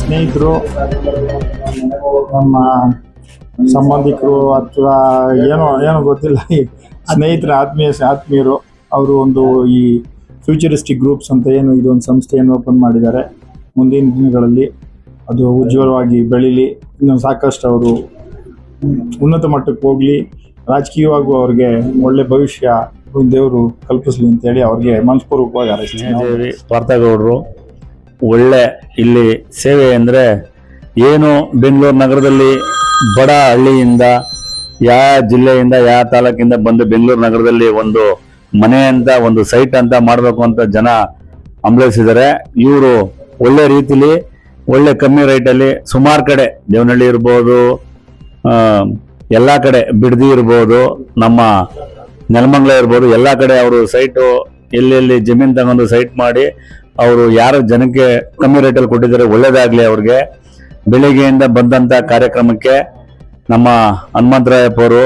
ಸ್ನೇಹಿತರು, ನಮ್ಮ ಸಂಬಂಧಿಕರು ಅಥವಾ ಏನೋ ಏನೋ ಗೊತ್ತಿಲ್ಲ. ಈ ಸ್ನೇಹಿತರ ಆತ್ಮೀಯ, ಆತ್ಮೀಯರು, ಅವರು ಒಂದು ಈ ಫ್ಯೂಚರಿಸ್ಟಿಕ್ ಗ್ರೂಪ್ಸ್ ಅಂತ ಏನು ಇದೊಂದು ಸಂಸ್ಥೆಯನ್ನು ಓಪನ್ ಮಾಡಿದ್ದಾರೆ. ಮುಂದಿನ ದಿನಗಳಲ್ಲಿ ಅದು ಉಜ್ವಲವಾಗಿ ಬೆಳೀಲಿ. ಇನ್ನೊಂದು ಸಾಕಷ್ಟು ಅವರು ಉನ್ನತ ಮಟ್ಟಕ್ಕೆ ಹೋಗಲಿ. ರಾಜಕೀಯವಾಗೂ ಅವ್ರಿಗೆ ಒಳ್ಳೆ ಭವಿಷ್ಯ ದೇವರು ಕಲ್ಪಿಸಲಿ ಅಂತೇಳಿ ಅವ್ರಿಗೆ ಮನಸ್ಪೂರ್ವಕವಾಗಿ ಆಲೋಚನೆ ವಾರ್ತಾಗೌಡರು ಒಳ್ಳೆ ಇಲ್ಲಿ ಸೇವೆ ಅಂದರೆ ಏನು ಬೆಂಗಳೂರು ನಗರದಲ್ಲಿ ಬಡ ಹಳ್ಳಿಯಿಂದ ಯಾವ ಜಿಲ್ಲೆಯಿಂದ ಯಾವ ತಾಲೂಕಿಂದ ಬಂದು ಬೆಂಗಳೂರು ನಗರದಲ್ಲಿ ಒಂದು ಮನೆ ಅಂತ, ಒಂದು ಸೈಟ್ ಅಂತ ಮಾಡಬೇಕು ಅಂತ ಜನ ಅಂಬಲಿಸಿದ್ದಾರೆ ಇವರು ಒಳ್ಳೆ ರೀತಿಲಿ, ಒಳ್ಳೆ ಕಮ್ಮಿ ರೇಟಲ್ಲಿ ಸುಮಾರು ಕಡೆ ದೇವನಹಳ್ಳಿ ಇರ್ಬೋದು ಎಲ್ಲ ಕಡೆ ಬಿಡದಿ ಇರ್ಬೋದು, ನಮ್ಮ ನೆಲಮಂಗಲ ಇರ್ಬೋದು, ಎಲ್ಲ ಕಡೆ ಅವರು ಸೈಟು ಎಲ್ಲೆಲ್ಲಿ ಜಮೀನು ತಗೊಂಡು ಸೈಟ್ ಮಾಡಿ ಅವರು ಯಾರು ಜನಕ್ಕೆ ಕಮ್ಮಿ ರೇಟಲ್ಲಿ ಕೊಟ್ಟಿದ್ದಾರೆ ಒಳ್ಳೇದಾಗ್ಲಿ ಅವ್ರಿಗೆ. ಬೆಳಿಗ್ಗೆಯಿಂದ ಬಂದಂತ ಕಾರ್ಯಕ್ರಮಕ್ಕೆ ನಮ್ಮ ಹನುಮಂತರಾಯಪ್ಪ ಅವರು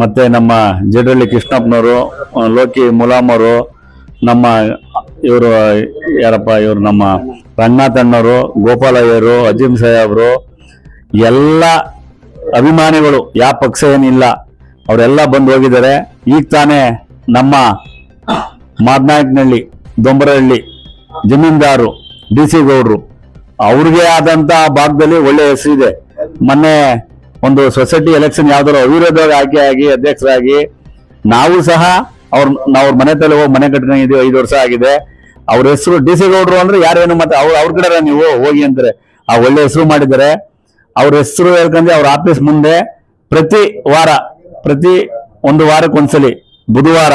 ಮತ್ತೆ ನಮ್ಮ ಜಡಳ್ಳಿ ಕೃಷ್ಣಪ್ಪನವರು ಲೋಕಿ ಮುಲಾಮರು ನಮ್ಮ ಇವರು, ಯಾರಪ್ಪ, ಇವರು ನಮ್ಮ ರಂಗನಾಥಣ್ಣವರು ಗೋಪಾಲಯ್ಯರು ಅಜೀಂ ಸಾಹೇಬ್ರು ಎಲ್ಲ ಅಭಿಮಾನಿಗಳು ಯಾವ ಪಕ್ಷ ಏನಿಲ್ಲ, ಅವರೆಲ್ಲ ಬಂದು ಹೋಗಿದ್ದಾರೆ. ಈಗ ತಾನೇ ನಮ್ಮ ಮಾದನಾಯಕನಹಳ್ಳಿ, ದೊಂಬರಹಳ್ಳಿ ಜಮೀನ್ದಾರು, ಡಿ ಸಿ ಗೌಡ್ರು, ಅವ್ರಿಗೆ ಆದಂತ ಭಾಗದಲ್ಲಿ ಒಳ್ಳೆ ಹೆಸರಿದೆ ಮೊನ್ನೆ ಒಂದು ಸೊಸೈಟಿ ಎಲೆಕ್ಷನ್ ಯಾವ್ದಾದ್ರು ಅವಿರೋಧವಾಗಿ ಆಯ್ಕೆ ಆಗಿ ಅಧ್ಯಕ್ಷರಾಗಿ, ನಾವು ಸಹ ಅವ್ರ, ನಾವು ಮನೆ ತಲೆ ಹೋಗಿ ಮನೆ ಕಟ್ಕೊಂಡಿದ್ದೀವಿ ಐದು ವರ್ಷ ಆಗಿದೆ. ಅವ್ರ ಹೆಸರು ಡಿ ಸಿ ಗೌಡ್ರು ಅಂದ್ರೆ ಯಾರೇನು ಮತ್ತೆ ಅವ್ರ ಅವ್ರ ಕಡೆ ನೀವು ಹೋಗಿ ಅಂತಾರೆ. ಆ ಒಳ್ಳೆ ಹೆಸರು ಮಾಡಿದ್ದಾರೆ. ಅವ್ರ ಹೆಸರು ಹೇಳ್ಕೊಂಡ್ರೆ ಅವ್ರ ಆಫೀಸ್ ಮುಂದೆ ಪ್ರತಿ ವಾರ, ಪ್ರತಿ ಒಂದು ವಾರಕ್ಕೆ ಒಂದ್ಸಲಿ ಬುಧವಾರ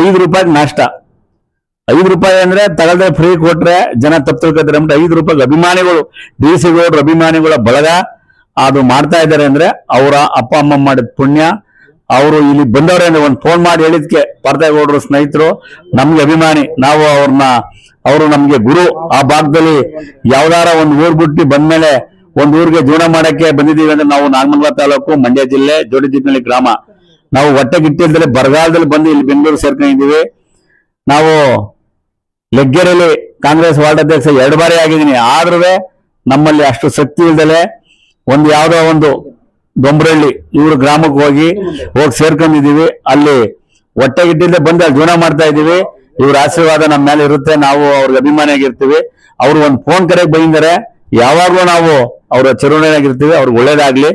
ಐದು ರೂಪಾಯಿ ನಾಷ್ಟ. ಐದು ರೂಪಾಯಿ ಅಂದ್ರೆ ತಗಲ್ದೆ ಫ್ರೀ ಕೊಟ್ರೆ ಜನ ತಪ್ಪು ತಿಳ್ಕೊತಾರೆ ಐದು ರೂಪಾಯಿ ಅಭಿಮಾನಿಗಳು, ಡಿ ಸಿ ಗೌಡ್ರ ಅಭಿಮಾನಿಗಳ ಬಳಗ ಅದು ಮಾಡ್ತಾ ಇದ್ದಾರೆ ಅಂದ್ರೆ ಅವರ ಅಪ್ಪ, ಅಮ್ಮ ಮಾಡಿದ ಪುಣ್ಯ. ಅವರು ಇಲ್ಲಿ ಬಂದವ್ರೆ ಅಂದ್ರೆ ಒಂದು ಫೋನ್ ಮಾಡಿ ಹೇಳಿದ್ಕೆ ಪಾರ್ಥೇಗೌಡರು ಸ್ನೇಹಿತರು, ನಮ್ಗೆ ಅಭಿಮಾನಿ, ನಾವು ಅವ್ರನ್ನ ಅವರು ನಮ್ಗೆ ಗುರು. ಆ ಭಾಗದಲ್ಲಿ ಯಾವ್ದಾರ ಒಂದು ಊರ್ ಬಿಟ್ಟು ಬಂದ್ಮೇಲೆ ಒಂದ್ ಊರಿಗೆ ಜೀವನ ಮಾಡಕ್ಕೆ ಬಂದಿದ್ದೀವಿ ಅಂದ್ರೆ ನಾವು ನಾಗಮಂಗಲ ತಾಲೂಕು ಮಂಡ್ಯ ಜಿಲ್ಲೆ ಜೋಡಿ ಗ್ರಾಮ. ನಾವು ಹೊಟ್ಟೆ ಗಿಟ್ಟಿಲ್ದಲ್ಲಿ ಬರಗಾಲದಲ್ಲಿ ಬಂದು ಇಲ್ಲಿ ಬೆಂಗಳೂರು ಸೇರ್ಕೊಂಡಿದೀವಿ ನಾವು ಲೆಗ್ಗೆರೆಯಲ್ಲಿ ಕಾಂಗ್ರೆಸ್ ವಾರ್ಡ್ ಅಧ್ಯಕ್ಷ ಎರಡು ಬಾರಿ ಆಗಿದ್ದೀನಿ. ಆದ್ರೂ ನಮ್ಮಲ್ಲಿ ಅಷ್ಟು ಶಕ್ತಿ ಇಲ್ದಲೆ ಒಂದು ಯಾವುದೋ ಒಂದು ದೊಂಬ್ರಳ್ಳಿ ಇವರು ಗ್ರಾಮಕ್ಕೆ ಹೋಗಿ ಹೋಗಿ ಸೇರ್ಕೊಂಡಿದ್ದೀವಿ. ಅಲ್ಲಿ ಹೊಟ್ಟೆ ಇದ್ದಿಲ್ಲ ಬಂದು ಅಲ್ಲಿ ಜೀವನ ಮಾಡ್ತಾ ಇದ್ದೀವಿ. ಇವ್ರ ಆಶೀರ್ವಾದ ನಮ್ಮ ಮೇಲೆ ಇರುತ್ತೆ. ನಾವು ಅವ್ರಿಗೆ ಅಭಿಮಾನಿಯಾಗಿರ್ತೀವಿ ಅವ್ರು ಒಂದು ಫೋನ್ ಕರೆಗೆ ಬೈಂದರೆ ಯಾವಾಗಲೂ ನಾವು ಅವರ ಚುನಾವಣೆಯಾಗಿರ್ತೀವಿ ಅವ್ರಿಗೆ ಒಳ್ಳೇದಾಗ್ಲಿ.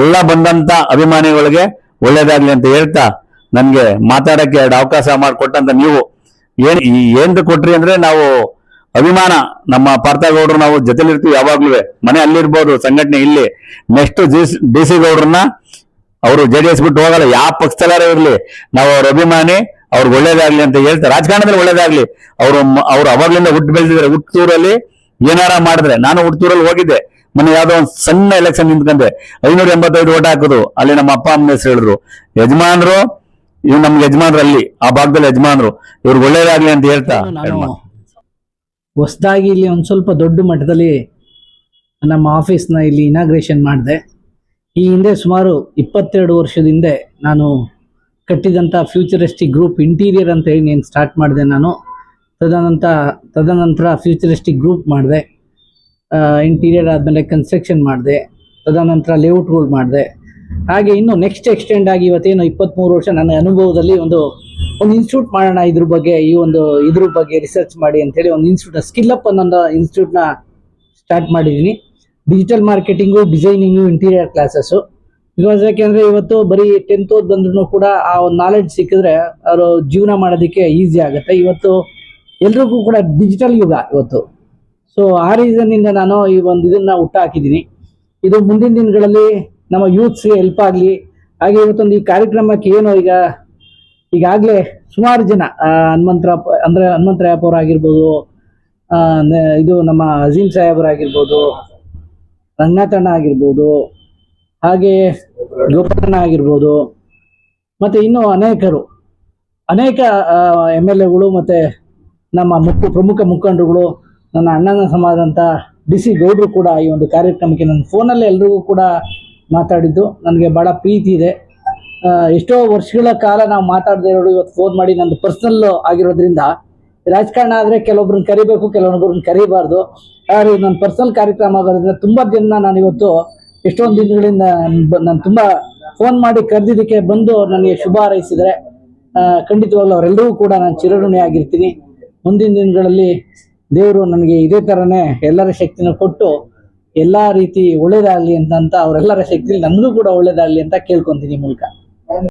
ಎಲ್ಲ ಬಂದಂತ ಅಭಿಮಾನಿಗಳಿಗೆ ಒಳ್ಳೇದಾಗ್ಲಿ ಅಂತ ಹೇಳ್ತಾ ನನ್ಗೆ ಮಾತಾಡಕ್ಕೆ ಎರಡು ಅವಕಾಶ ಮಾಡಿಕೊಟ್ಟಂತ ನೀವು ಏನ್ ಏನ್ ಕೊಟ್ರಿ ಅಂದ್ರೆ ನಾವು ಅಭಿಮಾನ, ನಮ್ಮ ಪಾರ್ಥಗೌಡರು ನಾವು ಜೊತೆಲಿರ್ತೀವಿ ಯಾವಾಗ್ಲೂ. ಮನೆ ಅಲ್ಲಿರ್ಬೋದು, ಸಂಘಟನೆ ಇಲ್ಲಿ. ನೆಕ್ಸ್ಟ್ ಡಿ ಸಿ ಗೌಡ್ರನ್ನ ಅವರು ಜೆ ಡಿ ಎಸ್ ಬಿಟ್ಟು ಹೋಗಲ್ಲ, ಯಾವ ಪಕ್ಷದಲ್ಲಾರ ಇರಲಿ. ನಾವು ಅವ್ರ ಅಭಿಮಾನಿ, ಅವ್ರಿಗೆ ಒಳ್ಳೇದಾಗ್ಲಿ ಅಂತ ಹೇಳ್ತಾರೆ. ರಾಜಕಾರಣದಲ್ಲಿ ಒಳ್ಳೇದಾಗ್ಲಿ. ಅವರು ಅವ್ರು ಅವಾಗ್ಲಿಂದ ಹುಟ್ಟು ಬೆಳೆದಿದ್ರೆ ಹುಟ್ಟೂರಲ್ಲಿ ಏನಾರ ಮಾಡಿದ್ರೆ, ನಾನು ಹುಟ್ಟೂರಲ್ಲಿ ಹೋಗಿದ್ದೆ. ಮೊನ್ನೆ ಯಾವ್ದೋ ಒಂದು ಸಣ್ಣ ಎಲೆಕ್ಷನ್ ನಿಂತ್ಕೊಂಡೆ. ಐನೂರ ಎಂಬತ್ತೈದು ಓಟ್ ಹಾಕಿದ್ರು ಅಲ್ಲಿ ನಮ್ಮ ಅಪ್ಪ, ಅಮ್ಮ ಹೆಸರು ಹೇಳಿದ್ರು. ಯಜಮಾನ್ರು ಇವ್ ನಮ್ಗೆ ಯಜಮಾನ್ರು ಅಲ್ಲಿ ಆ ಭಾಗದಲ್ಲಿ ಯಜಮಾನ್ರು. ಇವ್ರಿಗೆ ಒಳ್ಳೇದಾಗ್ಲಿ ಅಂತ ಹೇಳ್ತಾ ನಾನು ಹೊಸದಾಗಿ ಇಲ್ಲಿ ಒಂದು ಸ್ವಲ್ಪ ದೊಡ್ಡ ಮಟ್ಟದಲ್ಲಿ ನಮ್ಮ ಆಫೀಸ್ನ ಇಲ್ಲಿ ಇನಾಗ್ರೇಷನ್ ಮಾಡಿದೆ. ಈ ಹಿಂದೆ ಸುಮಾರು ಇಪ್ಪತ್ತೆರಡು ವರ್ಷದ ಹಿಂದೆ ನಾನು ಕಟ್ಟಿದಂಥ ಫ್ಯೂಚರಿಸ್ಟಿಕ್ ಗ್ರೂಪ್ ಇಂಟೀರಿಯರ್ ಅಂತ ಹೇಳಿ నేను ಸ್ಟಾರ್ಟ್ ಮಾಡಿದೆ ನಾನು. ತದನಂತರ ತದನಂತರ ಫ್ಯೂಚರಿಸ್ಟಿಕ್ ಗ್ರೂಪ್ ಮಾಡಿದೆ. ಇಂಟೀರಿಯರ್ ಆದಮೇಲೆ ಕನ್ಸ್ಟ್ರಕ್ಷನ್ ಮಾಡಿದೆ. ತದನಂತರ ಲೇಔಟ್ಗಳು ಮಾಡಿದೆ. ಹಾಗೆ ಇನ್ನು ನೆಕ್ಸ್ಟ್ ಎಕ್ಸ್ಟೆಂಡ್ ಆಗಿ ಇವತ್ತೇನು ಇಪ್ಪತ್ತ್ಮೂರು ವರ್ಷ ನನ್ನ ಅನುಭವದಲ್ಲಿ ಒಂದು ಒಂದು ಇನ್ಸ್ಟಿಟ್ಯೂಟ್ ಮಾಡೋಣ ಇದ್ರ ಬಗ್ಗೆ, ಈ ಒಂದು ಇದ್ರ ಬಗ್ಗೆ ರಿಸರ್ಚ್ ಮಾಡಿ ಅಂತೇಳಿ ಒಂದು ಇನ್ಸ್ಟಿಟ್ಯೂಟ್ ಸ್ಕಿಲ್ ಅಪ್ ಅನ್ನೋ ಇನ್ಸ್ಟಿಟ್ಯೂಟ್ನ ಸ್ಟಾರ್ಟ್ ಮಾಡಿದ್ದೀನಿ digital marketing designing interior classes because ಯಾಕೆಂದರೆ ಇವತ್ತು ಬರೀ ಟೆಂತ್ ಓದ್ ಬಂದ್ರೂ ಕೂಡ ಆ ಒಂದು ನಾಲೆಡ್ಜ್ ಸಿಕ್ಕಿದ್ರೆ ಅವರು ಜೀವನ ಮಾಡೋದಕ್ಕೆ ಈಸಿ ಆಗುತ್ತೆ. ಇವತ್ತು ಎಲ್ರಿಗೂ ಕೂಡ ಡಿಜಿಟಲ್ ಯುಗ ಇವತ್ತು. ಸೊ ಆ ರೀಸನ್ನಿಂದ ನಾನು ಈ ಒಂದು ಇದನ್ನ ಹುಟ್ಟು ಹಾಕಿದ್ದೀನಿ ಇದು ಮುಂದಿನ ದಿನಗಳಲ್ಲಿ ನಮ್ಮ ಯೂತ್ಸ್ಗೆ ಹೆಲ್ಪ್ ಆಗಲಿ. ಹಾಗೆ ಇವತ್ತೊಂದು ಈ ಕಾರ್ಯಕ್ರಮಕ್ಕೆ ಏನು ಈಗ ಈಗಾಗಲೇ ಸುಮಾರು ಜನ ಆ, ಹನುಮಂತರಪ್ಪ ಅಂದರೆ ಹನುಮಂತರಾಯಪ್ಪ ಅವರಾಗಿರ್ಬೋದು ಇದು ನಮ್ಮ ಅಜೀಂ ಸಾಹೇಬರಾಗಿರ್ಬೋದು ರಂಗನಾಥಣ್ಣ ಆಗಿರ್ಬೋದು ಹಾಗೆ ಗೋಪಣ್ಣ ಆಗಿರ್ಬೋದು ಮತ್ತು ಇನ್ನೂ ಅನೇಕರು. ಅನೇಕ ಎಂ ಎಲ್ ಎಗಳು ಮತ್ತು ನಮ್ಮ ಮುಖ ಪ್ರಮುಖ ಮುಖಂಡರುಗಳು ನನ್ನ ಅಣ್ಣನ ಸಮಾದಂಥ ಡಿ ಸಿ ಗೌಡ್ರು ಕೂಡ ಈ ಒಂದು ಕಾರ್ಯಕ್ರಮಕ್ಕೆ ನನ್ನ ಫೋನಲ್ಲೇ ಎಲ್ರಿಗೂ ಕೂಡ ಮಾತಾಡಿದ್ದು. ನನಗೆ ಭಾಳ ಪ್ರೀತಿ ಇದೆ. ಎಷ್ಟೋ ವರ್ಷಗಳ ಕಾಲ ನಾವು ಮಾತಾಡದೆ ಇರೋದು ಇವತ್ತು ಫೋನ್ ಮಾಡಿ ನಂದು ಪರ್ಸ್ನಲ್ ಆಗಿರೋದ್ರಿಂದ. ರಾಜಕಾರಣ ಆದರೆ ಕೆಲವೊಬ್ರನ್ನ ಕರಿಬೇಕು ಕೆಲವೊಬ್ಬರನ್ನ ಕರಿಬಾರ್ದು. ಆದರೆ ನನ್ನ ಪರ್ಸನಲ್ ಕಾರ್ಯಕ್ರಮ ಆಗೋದ್ರಿಂದ ತುಂಬ ದಿನ ನಾನು ಇವತ್ತು ಎಷ್ಟೊಂದು ದಿನಗಳಿಂದ ನಾನು ತುಂಬ ಫೋನ್ ಮಾಡಿ ಕರೆದಿದ್ದಕ್ಕೆ ಬಂದು ನನಗೆ ಶುಭ ಹಾರೈಸಿದರೆ ಖಂಡಿತವಾಗ್ಲೂ ಅವರೆಲ್ಲರಿಗೂ ಕೂಡ ನಾನು ಚಿರಋಣಿ ಆಗಿರ್ತೀನಿ. ಮುಂದಿನ ದಿನಗಳಲ್ಲಿ ದೇವರು ನನಗೆ ಇದೇ ಥರನೇ ಎಲ್ಲರ ಶಕ್ತಿನ ಕೊಟ್ಟು ಎಲ್ಲ ರೀತಿ ಒಳ್ಳೇದಾಗ್ಲಿ ಅಂತ ಅಂತ ಅವರೆಲ್ಲರ ಶಕ್ತಿಲಿ ನನಗೂ ಕೂಡ ಒಳ್ಳೇದಾಗ್ಲಿ ಅಂತ ಕೇಳ್ಕೊಂತೀನಿ ಮೂಲಕ.